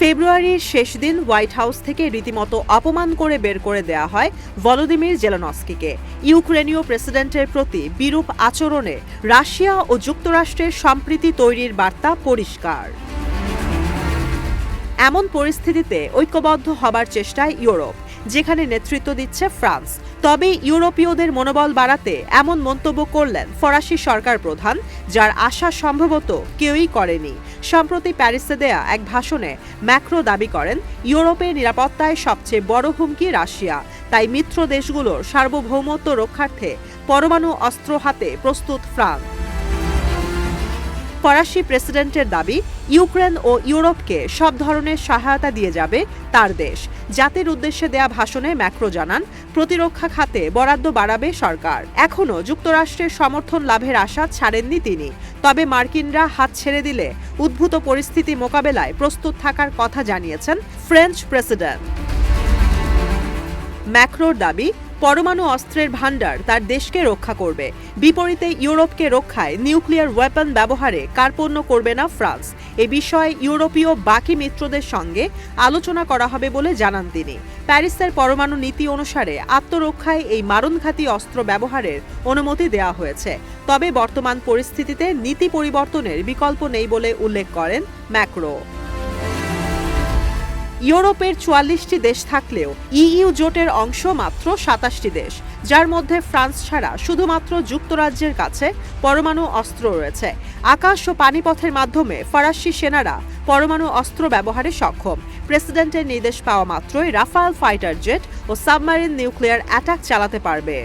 ফেব্রুয়ারির শেষ দিন হোয়াইট হাউস থেকে রীতিমতো অপমান করে বের করে দেয়া হয় ভলোদিমির জেলানস্কিকে। ইউক্রেনীয় প্রেসিডেন্টের প্রতি বিরূপ আচরণে রাশিয়া ও যুক্তরাষ্ট্রের সম্প্রীতি তৈরির বার্তা পরিষ্কার। এমন পরিস্থিতিতে ঐক্যবদ্ধ হবার চেষ্টায় ইউরোপ, যেখানে নেতৃত্ব দিচ্ছে ফ্রান্স। তবে ইউরোপীয়দের মনোবল বাড়াতে এমন মন্তব্য করলেন ফরাসি সরকার প্রধান, যার আশা সম্ভবত কেউই করেনি। সম্প্রতি প্যারিসে দেয়া এক ভাষণে ম্যাক্রো দাবি করেন, ইউরোপের নিরাপত্তায় সবচেয়ে বড় হুমকি রাশিয়া। তাই মিত্র দেশগুলোর সার্বভৌমত্ব রক্ষার্থে পরমাণু অস্ত্র হাতে প্রস্তুত ফ্রান্স। ফরাসি প্রেসিডেন্টের দাবি, ইউক্রেন ও ইউরোপকে সব ধরনের সহায়তা দিয়ে যাবে তার দেশ। জাতির উদ্দেশ্যে দেয়া ভাষণে ম্যাক্রো জানান, প্রতিরক্ষা খাতে বরাদ্দ বাড়াবে সরকার। এখনও যুক্তরাষ্ট্রের সমর্থন লাভের আশা ছাড়েননি তিনি। তবে মার্কিনরা হাত ছেড়ে দিলে উদ্ভূত পরিস্থিতি মোকাবেলায় প্রস্তুত থাকার কথা জানিয়েছেন ফ্রেঞ্চ প্রেসিডেন্ট। ম্যাক্রোর দাবি পরমাণু অস্ত্রের ভাণ্ডার তার দেশকে রক্ষা করবে। বিপরীতে ইউরোপকে রক্ষায় নিউক্লিয়ার ওয়েপন ব্যবহারে কার্পণ্য করবে না ফ্রান্স। এ বিষয়ে ইউরোপীয় বাকি মিত্রদের সঙ্গে আলোচনা করা হবে বলে জানান তিনি। প্যারিসের পরমাণু নীতি অনুসারে আত্মরক্ষায় এই মারণঘাতী অস্ত্র ব্যবহারের অনুমতি দেওয়া হয়েছে। তবে বর্তমান পরিস্থিতিতে নীতি পরিবর্তনের বিকল্প নেই বলে উল্লেখ করেন ম্যাক্রো। ইউরোপের চুয়াল্লিশটি দেশ থাকলেও ইইউ জোটের অংশ মাত্র সাতাশটি দেশ, যার মধ্যে ফ্রান্স ছাড়া শুধুমাত্র যুক্তরাজ্যের কাছে পরমাণু অস্ত্র রয়েছে। আকাশ ও পানিপথের মাধ্যমে ফরাসি সেনারা পরমাণু অস্ত্র ব্যবহারে সক্ষম। প্রেসিডেন্টের নির্দেশ পাওয়া মাত্রই রাফাল ফাইটার জেট ও সাবমারিন নিউক্লিয়ার অ্যাটাক চালাতে পারবে।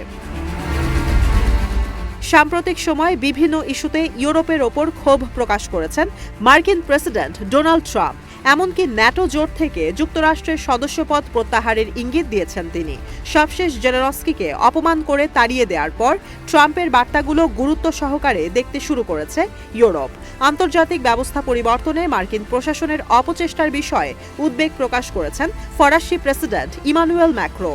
সাম্প্রতিক সময়ে বিভিন্ন ইস্যুতে ইউরোপের ওপর ক্ষোভ প্রকাশ করেছেন মার্কিন প্রেসিডেন্ট ডোনাল্ড ট্রাম্প। এমনকি ন্যাটো জোট থেকে যুক্তরাষ্ট্রের সদস্যপদ প্রত্যাহারের ইঙ্গিত দিয়েছেন তিনি। সবশেষ জেনারস্কিকে অপমান করে তাড়িয়ে দেওয়ার পর ট্রাম্পের বার্তাগুলো গুরুত্ব সহকারে দেখতে শুরু করেছে ইউরোপ। আন্তর্জাতিক ব্যবস্থা পরিবর্তনে মার্কিন প্রশাসনের অপচেষ্টার বিষয়ে উদ্বেগ প্রকাশ করেছেন ফরাসি president Emmanuel Macron.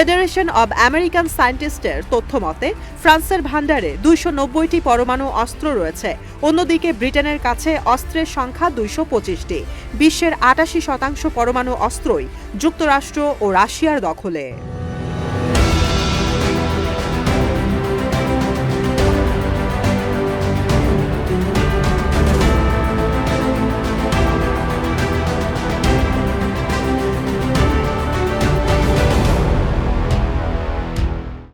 Federation of American সায়েন্টিস্টের তথ্য মতে, ফ্রান্সের ভান্ডারে দুইশো নব্বইটি পরমাণু অস্ত্র রয়েছে। অন্যদিকে ব্রিটেনের কাছে অস্ত্রের সংখ্যা দুইশো পঁচিশটি। বিশ্বের আটাশি শতাংশ পরমাণু অস্ত্রই যুক্তরাষ্ট্র ও রাশিয়ার দখলে।